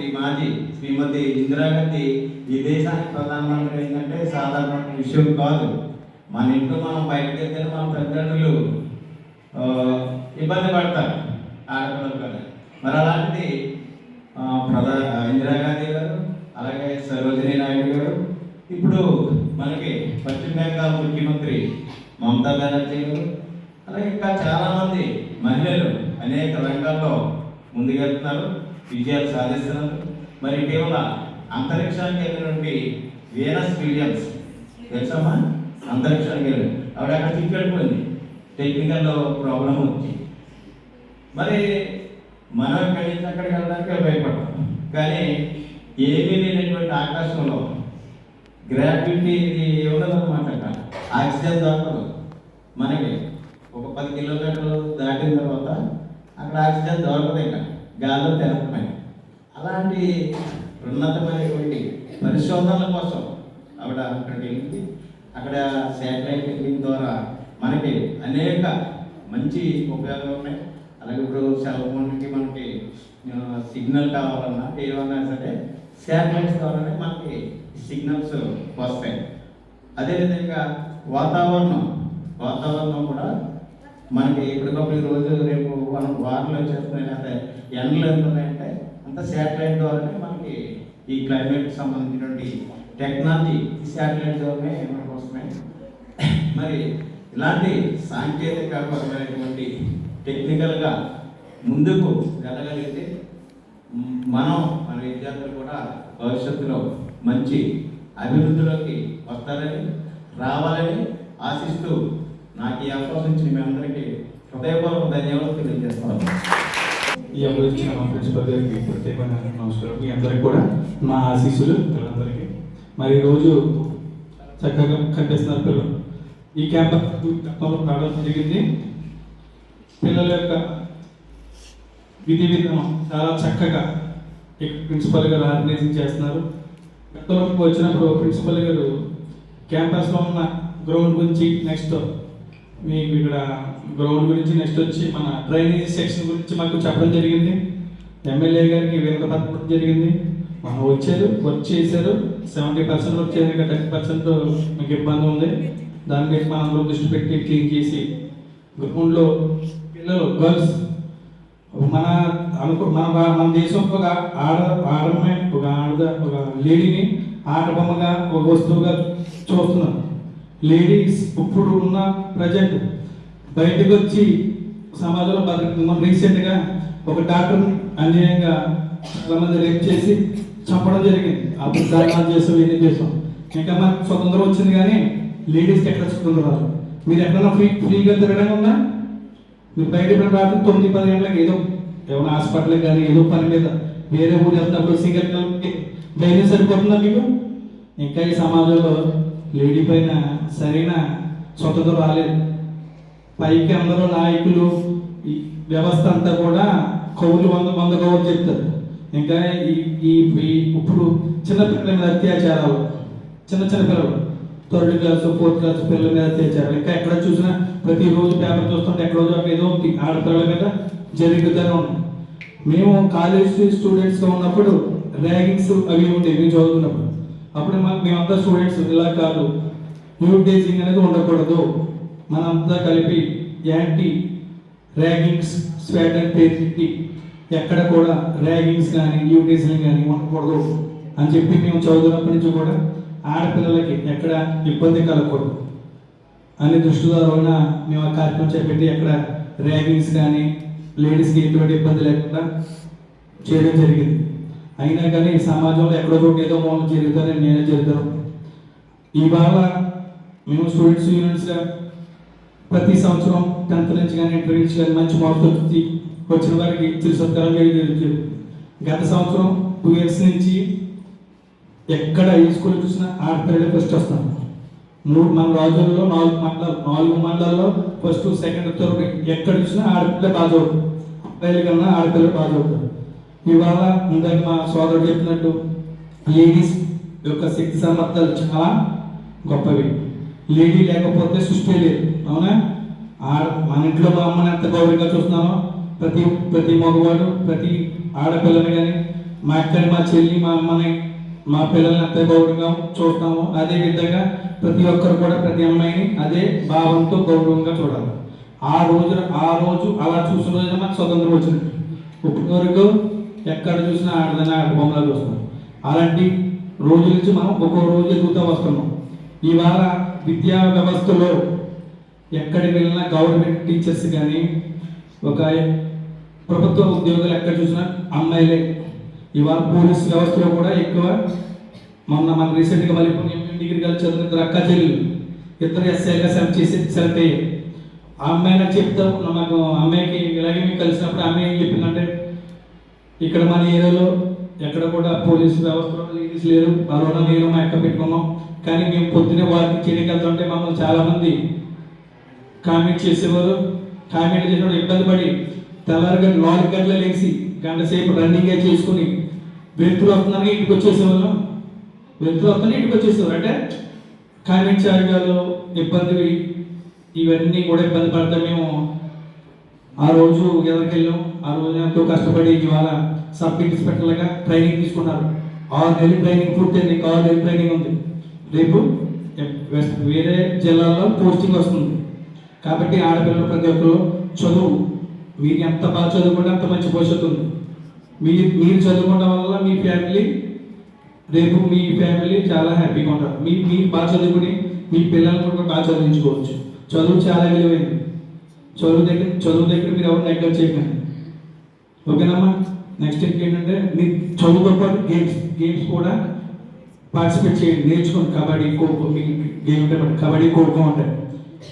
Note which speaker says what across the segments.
Speaker 1: శ్రీ మాజీ శ్రీమతి ఇందిరాగాంధీ ఈ దేశానికి ప్రధానమంత్రి ఏంటంటే సాధారణ విషయం కాదు. మన ఇంట్లో మనం బయటకు వెళ్తే మన తల్లిదండ్రులు ఇబ్బంది పడతారు ఆడపిల్లలు కానీ మరి అలాంటిది ప్రధా ఇందిరాగాంధీ గారు అలాగే సరోజినీ నాయుడు గారు ఇప్పుడు మనకి పశ్చిమ బెంగాల్ ముఖ్యమంత్రి మమతా బెనర్జీ గారు అలాగే ఇంకా చాలామంది మహిళలు అనేక రంగాల్లో ముందుకెళ్తున్నారు. విజయాలు సాధిస్తున్నారు. మరి ఇటీవల అంతరిక్షానికి వెళ్ళినటువంటి వీనస్ విలియమ్స్ తెలుసమ్మా అంతరిక్షానికి వెళ్ళి ఆవిడ అక్కడ చిక్కెళ్ళిపోయింది టెక్నికల్ ప్రాబ్లం వచ్చి. మరి మనం ఇక్కడి నుంచి అక్కడికి వెళ్ళడానికి భయపడతాం కానీ ఏమీ లేనటువంటి ఆకాశంలో గ్రావిటీ ఇది ఉండదన్నమాట అక్కడ. ఆక్సిజన్ దొరకదు మనకి. ఒక పది కిలోమీటర్లు దాటిన తర్వాత అక్కడ ఆక్సిజన్ దొరకదు ఇంకా. గాల్లో తిరగటమే అలాంటి ఉన్నతమైనటువంటి పరిశోధనల కోసం ఆవిడ అక్కడికి వెళ్ళింది. అక్కడ శాటిలైట్ టెక్నిక్ ద్వారా మనకి అనేక మంచి ఉపయోగాలు ఉన్నాయి. అలాగే ఇప్పుడు సెల్ ఫోన్కి మనకి సిగ్నల్ కావాలన్నా ఏమన్నా సరే శాటిలైట్స్ ద్వారానే మనకి సిగ్నల్స్ వస్తాయి. అదేవిధంగా వాతావరణం వాతావరణం కూడా మనకి ఎప్పటికప్పుడు ఈ రోజు రేపు మనం వార్లు వచ్చేస్తున్నాయి లేకపోతే ఎండలు ఎంతున్నాయంటే అంత శాటిలైట్ ద్వారానే మనకి ఈ క్లైమేట్ సంబంధించినటువంటి టెక్నాలజీ ఈ శాటిలైట్ ద్వారానే మనకు వస్తున్నాయి. మరి ఇలాంటి సాంకేతికపరమైనటువంటి టెక్నికల్గా ముందుకు వెళ్ళగలిగితే మనం మన విద్యార్థులు కూడా భవిష్యత్తులో మంచి అభివృద్ధిలోకి వస్తారని రావాలని ఆశిస్తూ నాకు ఈ అవకాశం ఇచ్చిన మీ అందరికీ హృదయపూర్వక ధన్యవాదాలు తెలియజేస్తాను.
Speaker 2: ఈ అప్పుడు ఇచ్చిన మా ప్రిన్సిపల్ గారికి ప్రత్యేకమైన నమస్కారం. మీ అందరికి కూడా మా ఆశీస్సులు పిల్లలందరికీ. మరి ఈరోజు చక్కగా కనిపిస్తున్నారు పిల్లలు. ఈ క్యాంపస్ గతంలో రావడం జరిగింది. పిల్లల యొక్క విధి విధానం చాలా చక్కగా ఇక్కడ ప్రిన్సిపల్ గారు ఆర్గనైజింగ్ చేస్తున్నారు. గతంలోకి వచ్చినప్పుడు ప్రిన్సిపల్ గారు క్యాంపస్లో ఉన్న గ్రౌండ్ గురించి నెక్స్ట్ మీకు ఇక్కడ గ్రౌండ్ గురించి నెక్స్ట్ వచ్చి మన డ్రైనేజ్ సెక్షన్ గురించి మాకు చెప్పడం జరిగింది. ఎమ్మెల్యే గారికి వినపడడం జరిగింది. మనం వచ్చారు వర్క్ చేశారు. సెవెంటీ పర్సెంట్ వర్క్ ఇంకా థర్టీ పర్సెంట్ మీకు ఇబ్బంది ఉంది. దాని మీద మనం అందరూ దృష్టి పెట్టి క్లీన్ చేసి గ్రౌండ్లో పిల్లలు గర్ల్స్ మన అనుకో మన మన దేశం ఒక ఆడ ఆడమే ఒక ఆడ ఒక లేడీని ఆట బొమ్మగా ఒక వస్తువుగా చూస్తున్నాం లేడీస్ ఇప్పుడు ఉన్న ప్రజెంట్ బయటకు వచ్చి సమాజంలో బతుకుతున్నాం రీసెంట్గా ఒక డాక్టర్ని అన్యాయంగా చాలామంది రేప్ చేసి చంపడం జరిగింది. అప్పుడు ధర్నాలు చేసాం ఏం చేసాం. ఇంకా మనకు స్వతంత్రం వచ్చింది కానీ లేడీస్కి ఎక్కడ స్వతంత్రం రాదు. మీరు ఎక్కడన్నా ఫ్రీ ఫ్రీగా తిరగడం ఉందా? మీరు బయట ఇప్పుడు రాత్రి తొమ్మిది పది గంటలకు ఏదో ఏమైనా హాస్పిటల్ కానీ ఏదో పని మీద వేరే ఊరు వెళ్తున్నప్పుడు సింగల్ ధైర్యం సరిపోతుందా మీకు? ఇంకా ఈ సమాజంలో లేడీ పైన సరైన స్వతంత్రం రాలేదు. పైకి అందరూ నాయకులు ఈ వ్యవస్థ అంతా కూడా కౌలు వంద వంద కౌలు చెప్తారు. ఇంకా ఈ ఈ ఇప్పుడు చిన్న పిల్లల మీద అత్యాచారాలు చిన్న చిన్న పిల్లలు థర్డ్ క్లాస్ ఫోర్త్ క్లాస్ పిల్లల మీద అత్యాచారాలు. ఇంకా ఎక్కడ చూసినా ప్రతిరోజు పేపర్ చూస్తుంటే ఎక్కడో ఏదో ఆడపిల్లల మీద జరుగుతూనే ఉన్నాయి మేము కాలేజ్ స్టూడెంట్స్గా ఉన్నప్పుడు ర్యాగింగ్స్ అవి ఉండేవి చదువుతున్నప్పుడు. అప్పుడు మాకు మేమంతా స్టూడెంట్స్ ఇలా కాదు యూటేజింగ్ అనేది ఉండకూడదు. మనంతా కలిపి యాంటీ ర్యాగింగ్స్ స్వాట్ అండ్ ఎక్కడ కూడా ర్యాగింగ్స్ కానీ యూటేజింగ్ కానీ ఉండకూడదు అని చెప్పి మేము చదువుతున్నప్పటి నుంచి కూడా ఆడపిల్లలకి ఎక్కడ ఇబ్బంది కలగకూడదు. అనే దృష్టిలో వలన మేము ఆ కార్యక్రమం చేపట్టి ఎక్కడ ర్యాగింగ్స్ కానీ లేడీస్కి ఎటువంటి ఇబ్బంది లేకుండా చేయడం జరిగింది. అయినా కానీ సమాజంలో ఎక్కడో చోట ఏదో మూలం జరుగుతారని నేనే జరుగుతాను ఇవాళ మేము స్టూడెంట్స్ యూనియన్స్గా ప్రతి సంవత్సరం టెన్త్ నుంచి కానీ ఇంటర్ నుంచి కానీ మంచి మార్కులు వచ్చి వచ్చిన వారికి చిరు సత్కారం గత సంవత్సరం టూ ఇయర్స్ నుంచి ఎక్కడ ఏ స్కూల్ చూసినా ఆడపిల్లలే ఫస్ట్ వస్తాం. మూడు మన రాజుల్లో నాలుగు మండలాలు నాలుగు మండలాల్లో ఫస్ట్ సెకండ్ థర్డ్ ఎక్కడ చూసినా ఆడపిల్ల బాగా చదువుతారు అబ్బాయిల కన్నా ఆడపిల్లలు బాగా చదువుతారు ఇవాళ ఇందాక మా సోదరుడు చెప్పినట్టు లేడీస్ యొక్క శక్తి సామర్థ్యాలు చాలా గొప్పవి. లేడీ లేకపోతే సృష్టి లేదు. అవునా? మన ఇంట్లో మా అమ్మని ఎంత గౌరవంగా చూస్తున్నామో? ప్రతి ప్రతి మగవాడు ప్రతి ఆడపిల్లని కానీ మా అక్కని మా చెల్లి మా అమ్మని మా పిల్లల్ని ఎంత గౌరవంగా చూస్తామో అదే విధంగా ప్రతి ఒక్కరు కూడా ప్రతి అమ్మాయిని అదే భావంతో గౌరవంగా చూడాలి. ఆ రోజు ఆ రోజు అలా చూసిన రోజున మనకు స్వతంత్రం వచ్చింది. ఇప్పటి వరకు ఎక్కడ చూసినా ఆడదన ఆడ బొమ్మలా చూస్తాం అలాంటి రోజు నుంచి మనం ఒక్కో రోజు ఎదుగుతూ వస్తున్నాం. ఇవాళ విద్యా వ్యవస్థలో ఎక్కడికి వెళ్ళినా గవర్నమెంట్ టీచర్స్ కానీ ఒక ప్రభుత్వ ఉద్యోగులు ఎక్కడ చూసినా అమ్మాయిలే. ఇవాళ పోలీస్ వ్యవస్థలో కూడా ఎక్కువ. మొన్న మన రీసెంట్గా మళ్ళీ డిగ్రీ కలిసి చదివిన ఇద్దరు అక్క చెల్లెలు ఇద్దరు ఎస్ఐగా సెలెక్ట్ చేసి సెలెక్ట్ అయ్యాయి ఆ అమ్మాయిని చెప్తాం మాకు అమ్మాయికి ఇలాగే మేము కలిసినప్పుడు అమ్మాయి ఏం చెప్పిందంటే ఇక్కడ మన ఏరియాలో ఎక్కడ కూడా పోలీసు వ్యవస్థలో లేడీస్ లేరు. కరోనా నేను మా ఎక్క పెట్టుకున్నాం? కానీ మేము పొద్దునే వారికి చేయగలుగుతుంటే మమ్మల్ని చాలామంది కామెంట్ చేసేవారు. కామెంట్ చేసినప్పుడు ఇబ్బంది పడి తెల్లారిగా నాలుగు గంటలు లేచి గంట సేపు రన్నింగ్ చేసుకుని వెళ్తురు వస్తున్నారని ఇంటికి వచ్చేసేవాళ్ళం. వెళ్తురు వస్తున్నా ఇంటికి వచ్చేసేవారు. అంటే కామెంట్ చేయగలరు ఇబ్బందులు ఇవన్నీ కూడా ఇబ్బంది పడతా మేము. ఆ రోజు ఎవరికి వెళ్ళాం ఆ రోజు ఎంతో కష్టపడి ఇవాళ సబ్ ఇన్స్పెక్టర్లుగా ట్రైనింగ్ తీసుకున్నారు. ఆరు నెలలు ట్రైనింగ్ పూర్తయింది. ఇంకా ఆరు నెలలు ట్రైనింగ్ ఉంది. రేపు వేరే జిల్లాలో పోస్టింగ్ వస్తుంది. కాబట్టి ఆడపిల్లలు ప్రతి ఒక్కరు చదువు. మీరు ఎంత బాగా చదువుకుంటే అంత మంచి భవిష్యత్తు ఉంది. మీరు మీరు చదువుకోవడం వల్ల మీ ఫ్యామిలీ రేపు మీ ఫ్యామిలీ చాలా హ్యాపీగా ఉంటారు. మీ మీరు బాగా చదువుకుని మీ పిల్లల్ని కూడా బాగా చదివించుకోవచ్చు. చదువు చాలా విలువైంది. చదువు దగ్గర చదువు దగ్గర మీరు ఎవరు నెగ్లెక్ట్ చేయకండి. ఓకేనమ్మా? నెక్స్ట్ ఏంటంటే మీరు చదువుతో పాటు గేమ్స్ గేమ్స్ కూడా పార్టిసిపేట్ చేయండి. నేర్చుకోండి. కబడ్డీ ఖోఖో మీకు గేమ్ ఉంటాయి కబడ్డీ ఖోఖో ఉంటాయి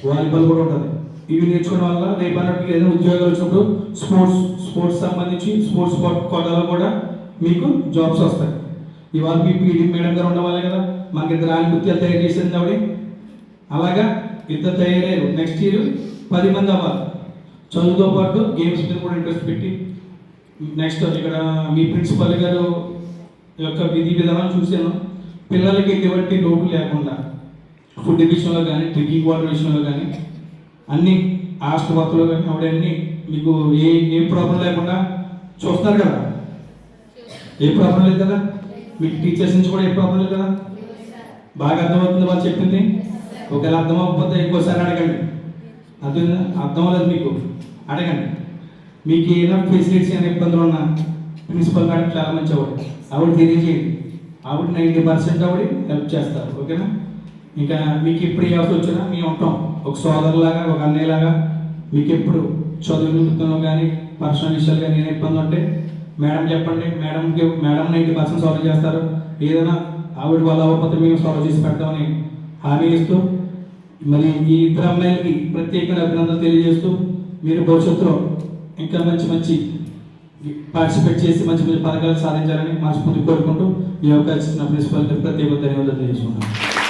Speaker 2: వాలీబాల్ కూడా ఉంటుంది. ఇవి నేర్చుకోవడం వల్ల రేపు అన్నట్టు ఏదైనా ఉద్యోగాలు వచ్చినప్పుడు స్పోర్ట్స్ స్పోర్ట్స్ సంబంధించి స్పోర్ట్స్ కోటాలో కూడా మీకు జాబ్స్ వస్తాయి. ఇవాళ మీ పీడీ మేడం గారు ఉండవాలి కదా మాకు ఇద్దరు ఆని తయారు చేసింది ఆవిడ. అలాగా ఇద్దరు తయారయ్యారు. నెక్స్ట్ ఇయర్ పది మంది అవ్వాలి. చదువుతో పాటు గేమ్స్ మీద కూడా ఇంట్రెస్ట్ పెట్టి నెక్స్ట్ ఇక్కడ మీ ప్రిన్సిపల్ గారు యొక్క విధి విధానం చూశాను. పిల్లలకి ఎటువంటి లోటు లేకుండా ఫుడ్ విషయంలో కానీ డ్రింకింగ్ వాటర్ విషయంలో కానీ అన్ని హాస్టల్ కానీ ఆవిడన్నీ మీకు ఏ ఏ ప్రాబ్లం లేకుండా చూస్తారు కదా? ఏ ప్రాబ్లం లేదు కదా? మీకు టీచర్స్ నుంచి కూడా ఏ ప్రాబ్లం లేదు కదా? బాగా అర్థమవుతుంది వాళ్ళు చెప్పింది? ఒకవేళ అర్థం అవ్వకపోతే ఇంకోసారి అడగండి. అర్థం అర్థం లేదు మీకు? అడగండి. మీకు ఏదైనా ఫెసిలిటీస్ ఏమైనా ఇబ్బందులు ఉన్నా ప్రిన్సిపల్ మేడం చాలా మంచి ఆవిడ ఆవిడ తెలియజేయండి. ఆవిడ నైంటీ పర్సెంట్ ఆవిడ హెల్ప్ చేస్తారు. ఓకేనా ఇంకా మీకు ఎప్పుడు ఏ అవసరం వచ్చినా మేము ఉంటాం. ఒక సోదరులాగా ఒక అన్నయ్యలాగా మీకు ఎప్పుడు చదువు నిమిత్తంలో కానీ పర్సనల్ విషయాలు కానీ ఏమైనా ఇబ్బంది ఉంటే మేడం చెప్పండి. మేడంకి మేడం నైంటీ పర్సెంట్ సాల్వ్ చేస్తారు. ఏదైనా ఆవిడ వల్ల అవ్వకపోతే మేము సాల్వ్ చేసి పెడతామని హామీ ఇస్తూ మరి ఈ ఇద్దరు అమ్మాయిలకి ప్రత్యేక అభినందనలు తెలియజేస్తూ మీరు భవిష్యత్తులో ఇంకా మంచి మంచి పార్టిసిపేట్ చేసి మంచి మంచి పథకాలు సాధించాలని మనస్ఫూర్తి కోరుకుంటూ ఈ అవకాశం ఇచ్చిన ప్రిన్సిపల్ ప్రత్యేక ధన్యవాదాలు తెలియజేసుకుంటాను